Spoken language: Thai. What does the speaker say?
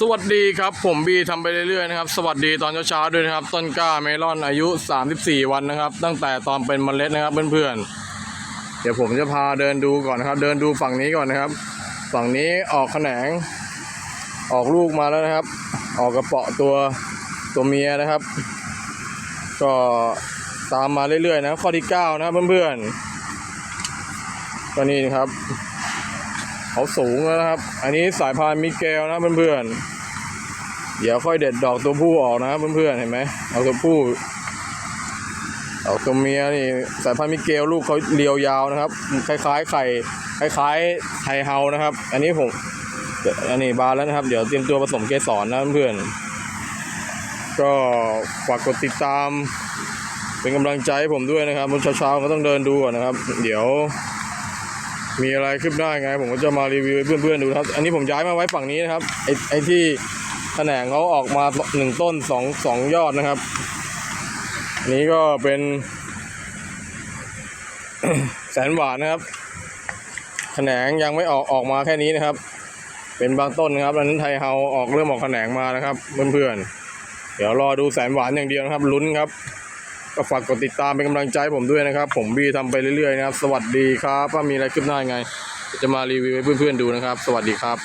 สวัสดีครับผมบีทำไปเรื่อยๆนะครับ สวัสดีตอนเช้าๆด้วยนะครับ ต้นกล้าเมลอนอายุ 34 วันนะครับ ตั้งแต่ตอนเป็นเมล็ดนะครับเพื่อนๆ เดี๋ยวผมจะพาเดินดูก่อนนะครับ เดินดูฝั่งนี้ก่อนนะครับ ฝั่งนี้ออกแขนง ออกลูกมาแล้วนะครับ ออกกระเปาะตัวตัวเมียนะครับ ก็ตามมาเรื่อยๆนะข้อที่ 9 นะครับเพื่อนๆก็นี่นะครับ เขาสูงแล้วนะครับ อันนี้สายพานมิเกลนะเพื่อนๆ เดี๋ยวค่อยเด็ดดอกตัวผู้ออกนะครับเพื่อนๆ เห็นไหมเอาตัวผู้เอาตัวเมียนี่สายพันธุ์มิเกลลูกเขาเรียวยาวนะครับ คล้ายๆ ไข่คล้ายๆไทเฮานะครับ อันนี้ผมอันนี้บานแล้วนะครับ เดี๋ยวเตรียมตัวผสมเกสรนะเพื่อนๆ ก็ฝากกดติดตาม เป็นกำลังใจให้ผมด้วยนะครับเช้าๆก็ต้องเดินดูก่อนนะครับ เดี๋ยว มีอะไรขึ้นได้ไง ผมก็จะมารีวิวให้เพื่อนๆดูครับ อันนี้ผมย้ายมาไว้ฝั่งนี้นะครับ ไอ้ไอ้ที่แขนงเขาออกมาหนึ่งต้นสองสองยอดนะครับนนี้ก็เป็น แสนหวานนะครับแขนงยังไม่ออกออกมาแค่นี้นะครับ เป็นบางต้นนะครับอันนั้นไทยเฮาออกเริ่มออกแขนงมานะครับเพื่อนๆเดี๋ยวรอดูแสนหวานอย่างเดียวนะครับลุ้นครับ ก็ฝากกดติดตามเป็นกำลังใจผมด้วยนะครับ ผมบีทำไปเรื่อยๆนะครับ สวัสดีครับ ว่ามีอะไรคืบหน้ายังไง จะมารีวิวให้เพื่อนๆดูนะครับ สวัสดีครับ